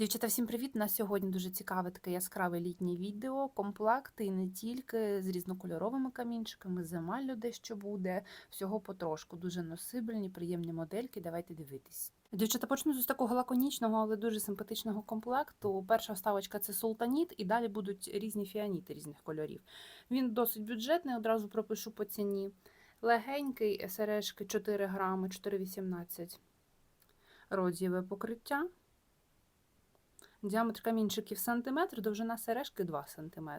Дівчата, всім привіт! На сьогодні дуже цікаве таке яскраве літнє відео, комплекти і не тільки з різнокольоровими камінчиками, з емаллю дещо буде, всього потрошку. Дуже носибельні, приємні модельки. Давайте дивитись. Дівчата, почну з такого лаконічного, але дуже симпатичного комплекту. Перша вставочка це султаніт, і далі будуть різні фіаніти різних кольорів. Він досить бюджетний, одразу пропишу по ціні. Легенький, сережки 4 грами, 4,18. Розіве покриття. Діаметр камінчиків сантиметр, довжина сережки 2 см.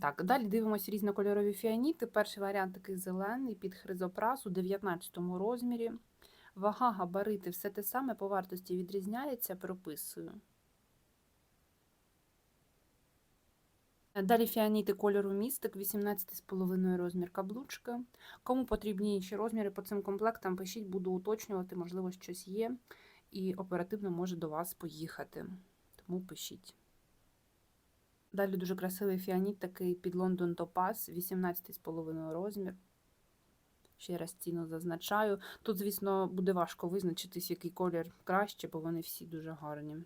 Так, далі дивимося різнокольорові фіаніти. Перший варіант такий зелений під хризопрас у 19 розмірі. Вага, габарити, все те саме по вартості відрізняється, прописую. Далі фіаніти кольору містик, 18,5 розмір каблучки. Кому потрібні інші розміри по цим комплектам, пишіть, буду уточнювати, можливо, щось є, і оперативно може до вас поїхати. Тому пишіть. Далі дуже красивий фіаніт, такий під Лондон Топаз, 18,5 розмір. Ще раз ціну зазначаю. Тут, звісно, буде важко визначитись, який колір краще, бо вони всі дуже гарні.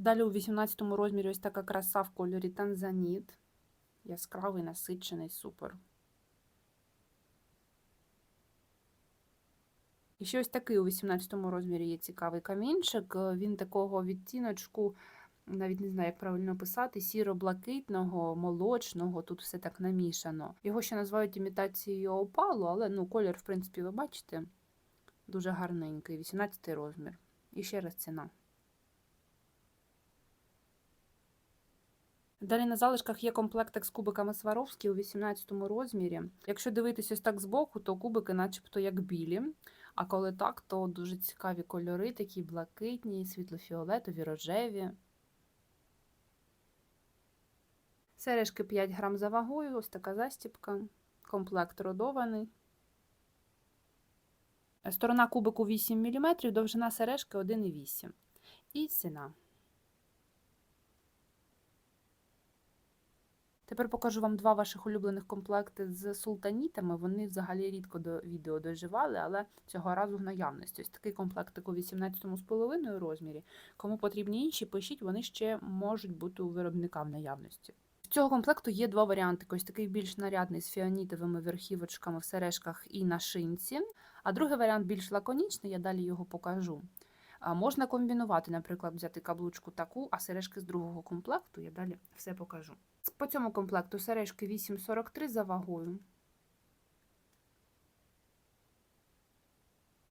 Далі у 18 розмірі ось така краса в кольорі танзаніт. Яскравий, насичений, супер. І ще ось такий у 18 розмірі є цікавий камінчик. Він такого відтіночку, навіть не знаю, як правильно писати, сіро-блакитного, молочного, тут все так намішано. Його ще називають імітацією опалу, але ну, колір, в принципі, ви бачите, дуже гарненький, 18 розмір. І ще раз ціна. Далі на залишках є комплектик з кубиками Сваровські у 18 розмірі. Якщо дивитись ось так збоку, то кубики начебто як білі. А коли так, то дуже цікаві кольори, такі блакитні, світлофіолетові, рожеві. Сережки 5 грам за вагою, ось така застіпка. Комплект родований. Сторона кубику 8 мм, довжина сережки 1,8 І ціна. Тепер покажу вам два ваших улюблених комплекти з султанітами. Вони взагалі рідко до відео доживали, але цього разу в наявності. Ось такий комплектик у 18,5 розмірі. Кому потрібні інші, пишіть, вони ще можуть бути у виробника в наявності. З цього комплекту є два варіанти. Ось такий більш нарядний з фіанітовими верхівочками в сережках і на шинці. А другий варіант більш лаконічний, я далі його покажу. Можна комбінувати, наприклад, взяти каблучку таку, а сережки з другого комплекту. Я далі все покажу. По цьому комплекту сережки 8,43 за вагою.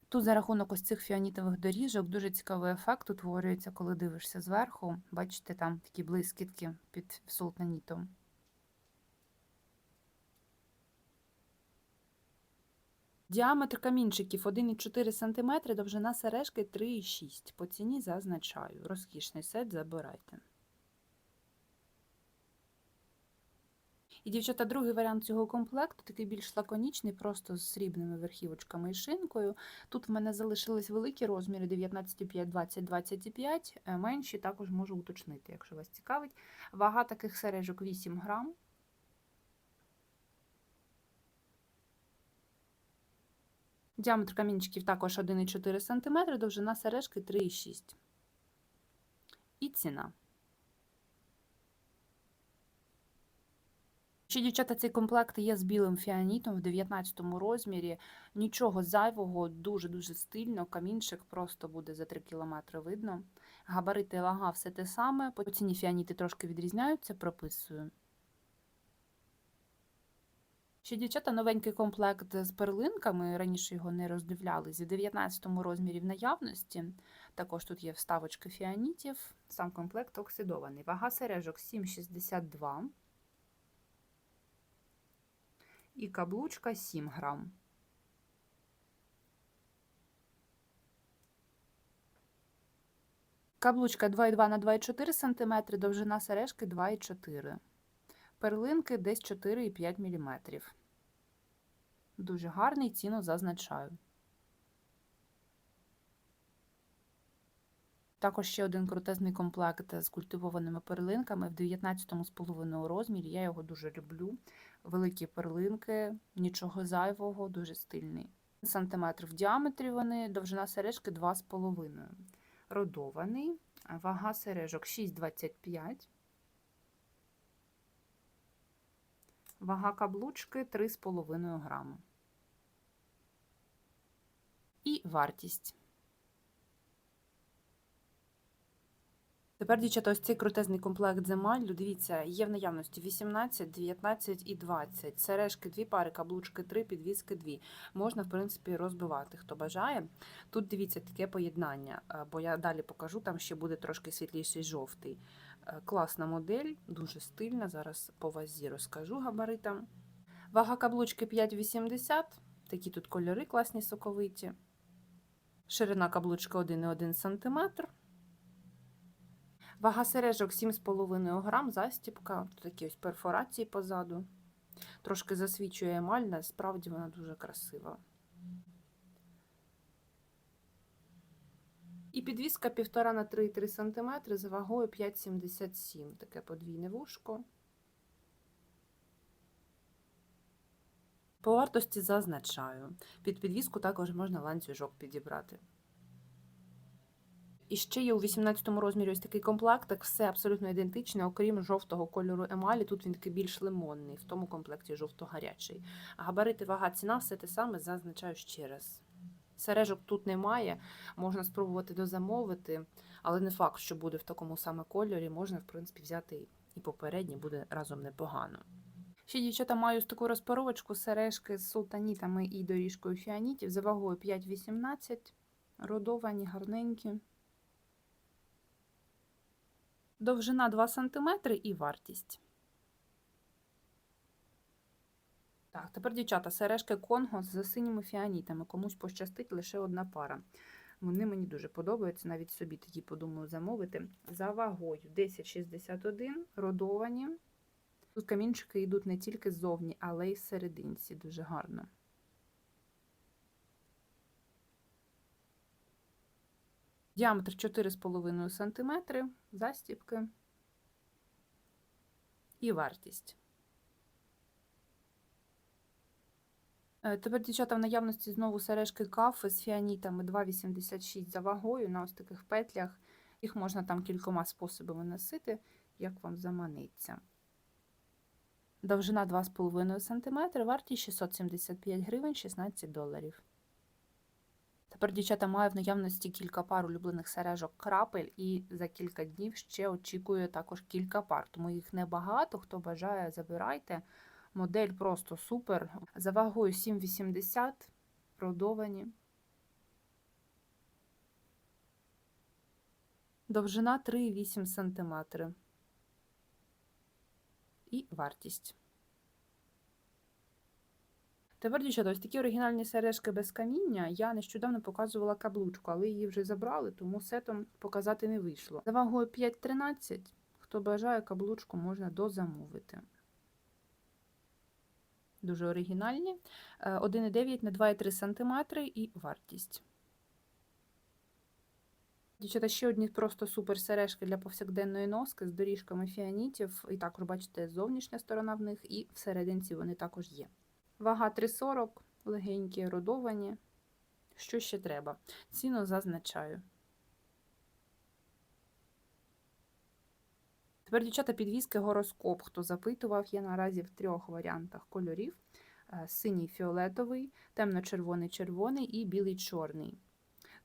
Тут за рахунок ось цих фіанітових доріжок дуже цікавий ефект утворюється, коли дивишся зверху. Бачите, там такі блискітки під султанітом. Діаметр камінчиків 1,4 см, довжина сережки 3,6 По ціні зазначаю. Розкішний сет забирайте. І, дівчата, другий варіант цього комплекту такий більш лаконічний, просто з срібними верхівочками і шинкою. Тут в мене залишились великі розміри 19,5, 20, 25, менші також можу уточнити, якщо вас цікавить. Вага таких сережок 8 грам. Діаметр камінчиків також 1,4 см, довжина сережки 3,6 І ціна. Ще, дівчата, цей комплект є з білим фіанітом в 19 розмірі. Нічого зайвого, дуже-дуже стильно. Камінчик просто буде за 3 км видно. Габарити вага все те саме. По ціні фіаніти трошки відрізняються, прописую. Ще, дівчата, новенький комплект з перлинками, раніше його не роздивлялись, в 19 розмірі в наявності. Також тут є вставочки фіанітів, сам комплект оксидований. Вага сережок 7,62 і каблучка 7 грам. Каблучка 2,2 на 2,4 см, довжина сережки 2,4 Перлинки десь 4,5 мм. Дуже гарний ціну зазначаю. Також ще один крутезний комплект з культивованими перлинками в 19,5 розмірі. Я його дуже люблю. Великі перлинки, нічого зайвого, дуже стильний. см в діаметрі вони, довжина сережки 2,5 Родований, вага сережок 6,25 Вага каблучки 3,5 грами. І вартість. Тепер, дівчата, ось цей крутезний комплект земаль. Дивіться, є в наявності 18, 19 і 20. Сережки дві пари, каблучки 3, підвіски 2. Можна, в принципі, розбивати, хто бажає. Тут дивіться таке поєднання, е, бо я далі покажу, там ще буде трошки світліший жовтий. Е, Класна модель, дуже стильна. Зараз по вазі розкажу габаритам. Вага каблучки 5,80. Такі тут кольори класні соковиті. Ширина каблучки 1,1 см. Вага сережок 7,5 грам, застіпка, такі ось перфорації позаду. Трошки засвічує емаль, насправді вона дуже красива. І підвіска 1,5 на 3,3 см з вагою 5,77 таке подвійне вушко. По вартості зазначаю. Під підвіску також можна ланцюжок підібрати. І ще є у 18 розмірі ось такий комплектик, все абсолютно ідентичне, окрім жовтого кольору емалі. Тут він такий більш лимонний, в тому комплекті жовто-гарячий. Габарити, вага, ціна, все те саме зазначаю ще раз. Сережок тут немає, можна спробувати дозамовити, але не факт, що буде в такому саме кольорі. Можна, в принципі, взяти і попередній, буде разом непогано. Ще дівчата маю таку розпаровочку сережки з султанітами і доріжкою фіанітів за вагою 5,18, родовані, гарненькі. Довжина 2 см і вартість. Так, тепер, дівчата, сережки Конго з синіми фіанітами. Комусь пощастить лише одна пара. Вони мені дуже подобаються, навіть собі такі подумаю замовити. За вагою 10,61 родовані. Тут камінчики йдуть не тільки ззовні, але й всерединці. Дуже гарно. Діаметр 4,5 см, застіпки і вартість. Е, Тепер, дівчата, в наявності знову сережки кафи з фіанітами 2,86 за вагою на ось таких петлях. Їх можна там кількома способами носити, як вам заманиться. Довжина 2,5 см, вартість 675 гривень 16 доларів. Тепер дівчата маю в наявності кілька пар улюблених сережок крапель, і за кілька днів ще очікую також кілька пар, тому їх небагато. Хто бажає, забирайте. Модель просто супер. За вагою 7,80 продовані. Довжина 3,8 см. І вартість. Тепер, дівчата, ось такі оригінальні сережки без каміння. Я нещодавно показувала каблучку, але її вже забрали, тому сетом показати не вийшло. За вагою 5,13. Хто бажає каблучку, можна дозамовити. Дуже оригінальні. 1,9 на 2,3 см і вартість. Дівчата, ще одні просто супер сережки для повсякденної носки з доріжками фіанітів. І також, бачите, зовнішня сторона в них, і всерединці вони також є. Вага 3,40, легенькі, родовані. Що ще треба? Ціну зазначаю. Тепер, дівчата, підвіски гороскоп. Хто запитував, є наразі в трьох варіантах кольорів: синій фіолетовий, темно-червоний червоний і білий чорний.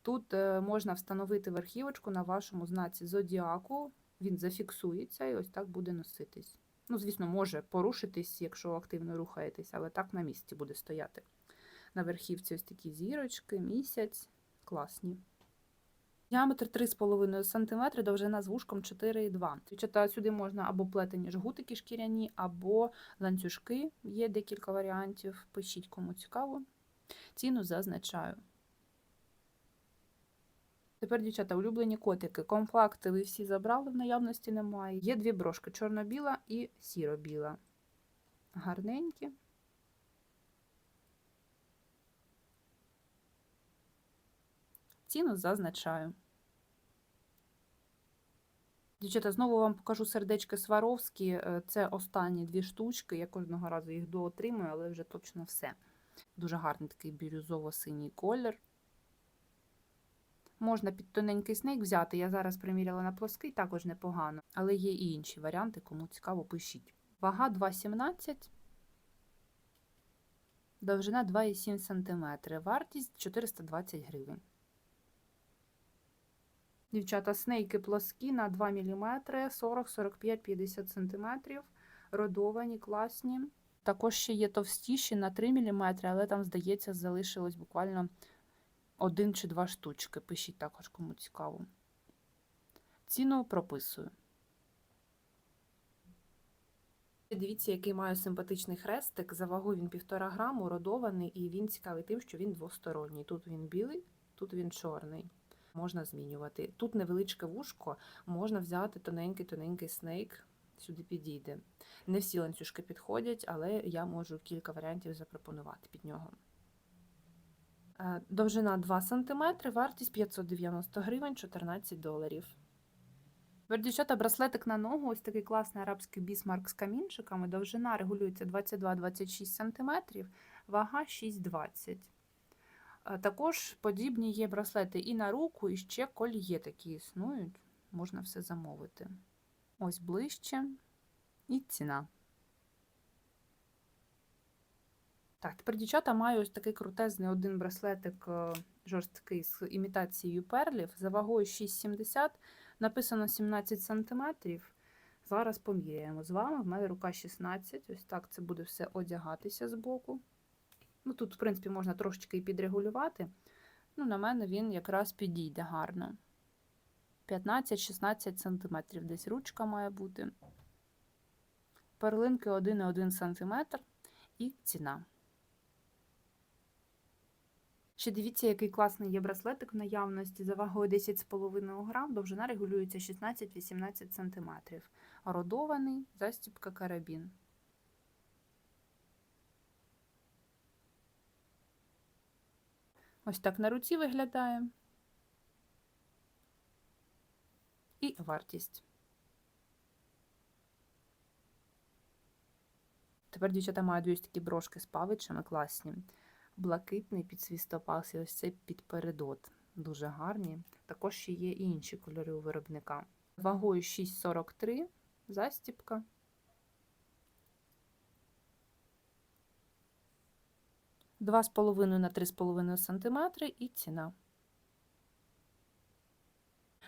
Тут е, можна встановити верхівочку на вашому знаці зодіаку, він зафіксується і ось так буде носитись. Ну, звісно, може порушитись, якщо активно рухаєтесь, але так на місці буде стояти. На верхівці ось такі зірочки, місяць, класні. Діаметр 3,5 см, довжина з вушком 4,2 Дівчата, Сюди можна або плетені жгутики шкіряні, або ланцюжки. Є декілька варіантів. Пишіть, кому цікаво. Ціну зазначаю. Тепер, дівчата, улюблені котики. Компакти ви всі забрали, в наявності немає. Є дві брошки: чорно-біла і сіро-біла. Гарненькі. Ціну зазначаю. Дівчата, знову вам покажу сердечки Сваровські. Це останні дві штучки. Я кожного разу їх доотримую, але вже точно все. Дуже гарний такий бірюзово-синій колір. Можна під тоненький снейк взяти. Я зараз приміряла на плоский, також непогано. Але є і інші варіанти, кому цікаво, пишіть. Вага 2,17. Довжина 2,7 см. Вартість 420 гривень. Дівчата, снейки плоскі на 2 мм, 40, 45, 50 см. Родовані, класні. Також ще є товстіші на 3 мм, але там, здається, залишилось буквально один чи два штучки. Пишіть також, кому цікаво. Ціну прописую. Дивіться, який маю симпатичний хрестик. За вагою він 1,5 граму, родований, і він цікавий тим, що він двосторонній. Тут він білий, тут він чорний. Можна змінювати. Тут невеличке вушко, можна взяти тоненький-тоненький снейк, сюди підійде. Не всі ланцюжки підходять, але я можу кілька варіантів запропонувати під нього. Е, Довжина 2 см, вартість 590 гривень, 14 доларів. Тепер, браслетик на ногу, ось такий класний арабський бісмарк з камінчиками. Довжина регулюється 22-26 см, вага 6,20 Е, Також подібні є браслети і на руку, і ще кольє такі існують. Можна все замовити. Ось ближче і ціна. Так, тепер дівчата маю ось такий крутезний один браслетик е, жорсткий з імітацією перлів за вагою 6,70, написано 17 см. Зараз поміряємо з вами. В мене рука 16. Ось так це буде все одягатися з боку. Ну, тут, в принципі, можна трошечки і підрегулювати. Ну, на мене він якраз підійде гарно. 15-16 см десь ручка має бути. Перлинки 1,1 см і ціна. Ще дивіться, який класний є браслетик в наявності за вагою 10,5 грам, довжина регулюється 16-18 см. Родований, застібка карабін. Ось так на руці виглядає. І вартість. Тепер дівчата мають ось такі брошки з павичами класні. Блакитний під свістопас і ось цей підпередот. Дуже гарні. Також ще є і інші кольори у виробника. Вагою 6,43 застіпка. Два з половиною на 3,5 см і ціна.